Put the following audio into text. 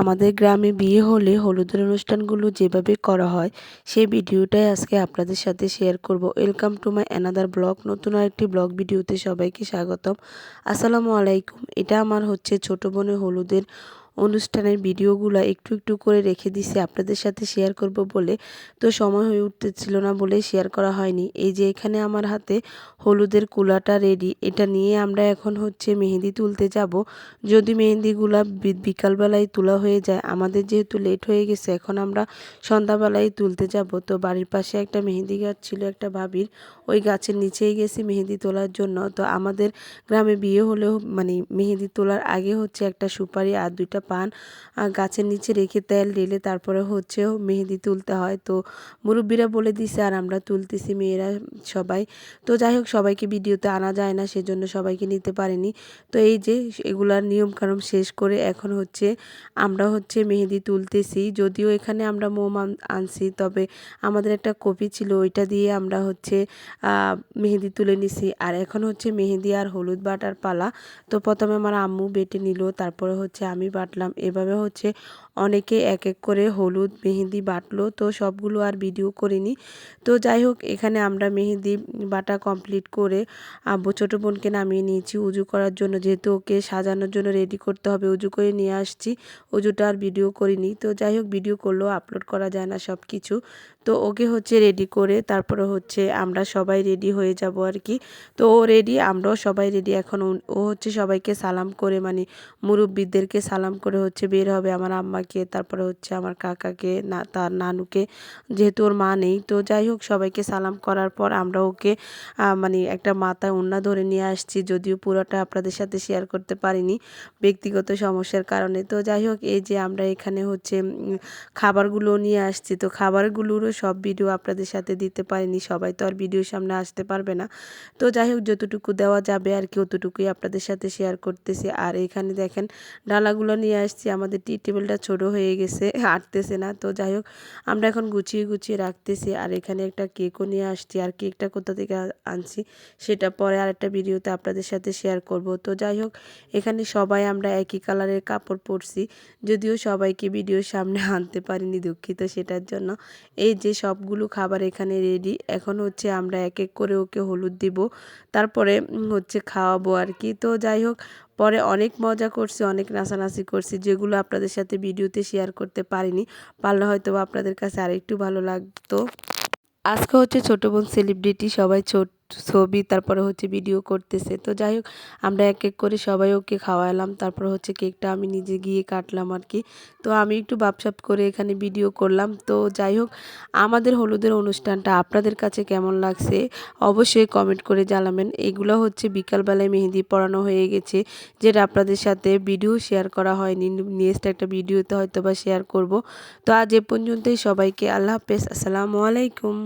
আমাদের গ্রামে বিয়ে হলে হলুদের অনুষ্ঠানগুলো যেভাবে করা হয়, সেই ভিডিওটাই আজকে আপনাদের সাথে শেয়ার করব। Welcome to my another blog নতুন আরেকটি ব্লগ ভিডিওতে সবাইকে স্বাগতম। আসসালামু আলাইকুম। এটা আমার হচ্ছে ছোট বোনের হলুদের অনুষ্ঠানের ভিডিওগুলো একটু একটু করে রেখে দিছি, আপনাদের সাথে শেয়ার করব বলে। তো সময় হয়ে উঠতেছিল না বলে শেয়ার করা হয়নি। এই যে এখানে আমার হাতে হলুদের কুলাটা রেডি এটা নিয়ে আমরা এখন হচ্ছে মেহেদি তুলতে যাব। যদি মেহেদিগুলা বিকালবেলায় তোলা হয়ে যায়, আমাদের যেহেতু লেট হয়ে গেছে, এখন আমরা সন্ধ্যাবেলায় তুলতে যাব। তো বাড়ির পাশে একটা মেহেদি গাছ ছিল, একটা ভাবির, ওই গাছের নিচেই গেছি মেহেদি তোলার জন্য। তো আমাদের গ্রামে বিয়ে হলেও মানে মেহেদি তোলার আগে হচ্ছে একটা সুপারি আর দুইটা পান। গাছের নিচে রেখে তেল ঢেলে তারপরে হচ্ছে মেহেদি তুলতে হয়। তো মুরব্বীরা বলে দিছে, আর আমরা তুলতেছি মেয়েরা সবাই। তো যাই হোক, সবাইকে ভিডিওতে আনা যায় না, সেজন্য সবাইকে নিতে পারিনি। তো এই যে এগুলার নিয়মকানুন শেষ করে এখন হচ্ছে আমরা হচ্ছে মেহেদি তুলতেছি। যদিও এখানে আমরা মোম আনছি, তবে আমাদের একটা কপি ছিল, ওইটা দিয়ে আমরা হচ্ছে মেহেদি তুলে নিছি। আর এখন হচ্ছে মেহেদি আর হলুদ বাটার পালা। তো প্রথমে আমার আম্মু বেটে নিল, তারপরে হচ্ছে আমি বাটলাম এভাবে হচ্ছে অনেকে এক এক করে হলুদ মেহেদি বাটলো, তো সবগুলো আর ভিডিও করিনি। তো যাই হোক, এখানে আমরা মেহেদি বাটা কমপ্লিট করে আব্বু, ছোটো বোনকে নামিয়ে নিয়েছি উজু করার জন্য। যেহেতু ওকে সাজানোর জন্য রেডি করতে হবে, উজু করে নিয়ে আসছি। উজুটা আর ভিডিও করিনি। তো যাই হোক, ভিডিও করলেও আপলোড করা যায় না সব কিছু তো ওকে হচ্ছে রেডি করে তারপরে হচ্ছে আমরা সবাই রেডি হয়ে যাব আর কি। তো ও রেডি আমরাও সবাই রেডি এখন ও হচ্ছে সবাইকে সালাম করে মানে মুরব্বীদেরকে সালাম করে হচ্ছে বের হবে আমার আম্মাকে, তারপরে হচ্ছে আমার কাকাকে, না, তার নানুকে, যেহেতু ওর মা নেই। তো যাই হোক, সবাইকে সালাম করার পর আমরা ওকে মানে একটা মাথায় উন্না ধরে নিয়ে আসছি। যদিও পুরোটা আপনাদের সাথে শেয়ার করতে পারিনি ব্যক্তিগত সমস্যার কারণে। তো যাই হোক, এই যে আমরা এখানে হচ্ছে খাবারগুলো নিয়ে আসছি। তো খাবারগুলোরও সব ভিডিও আপনাদের সাথে দিতে পারিনি। সবাই তো আর ভিডিওর সামনে আসতে পারবে না। তো যাই হোক, যতটুকু দেওয়া যাবে আর কি, অতটুকুই আপনাদের সাথে শেয়ার করতেছি। আর এখানে দেখেন, ডালাগুলো নিয়ে আসছি, আমাদের টি টেবিলটা ছোট হয়ে গেছে আটতেছে না। তো যাই হোক, আমরা এখন গুছিয়ে গুছিয়ে রাখতেছি। আর এখানে একটা কেকও নিয়ে আসছি। আর কেকটা কোথা থেকে আনছি সেটা পরে আর একটা ভিডিওতে আপনাদের সাথে শেয়ার করব। তো যাই হোক, এখানে সবাই আমরা একই কালারের কাপড় পরছি। যদিও সবাইকে ভিডিওর সামনে আনতে পারিনি দুঃখিত সেটার জন্য। এই যে সবগুলো খাবার এখানে রেডি এখন হচ্ছে আমরা এক এক করে ওকে হলুদ দিব। তারপরে হচ্ছে খাওয়াবো আর কি। তো যাই হোক পরে অনেক মজা করছি, অনেক নাচানাচি করছি, যেগুলো আপনাদের সাথে ভিডিওতে শেয়ার করতে পারিনি। পারলে হয়তো আপনাদের কাছে আরেকটু ভালো লাগতো। আজকে হচ্ছে ছোটো বোন সেলিব্রিটি সবাই ছোট। ছবি, তারপরে হচ্ছে ভিডিও করতেছে। তো যাই হোক আমরা এক এক করে সবাই ওকে খাওয়ালাম। তারপর হচ্ছে কেকটা আমি নিজে গিয়ে কাটলাম আর কি। তো আমি একটু বাপসাপ করে এখানে ভিডিও করলাম। তো যাই হোক আমাদের হলুদের অনুষ্ঠানটা আপনাদের কাছে কেমন লাগছে অবশ্যই কমেন্ট করে জানাবেন। এগুলো হচ্ছে বিকালবেলায় মেহেদি পড়ানো হয়ে গেছে, যেটা আপনাদের সাথে ভিডিও শেয়ার করা হয়নি। নেক্সট একটা ভিডিওতে হয়তো বা শেয়ার করব। তো আজ এ পর্যন্তই সবাইকে আল্লাহ হাফেজ। আসসালামু আলাইকুম।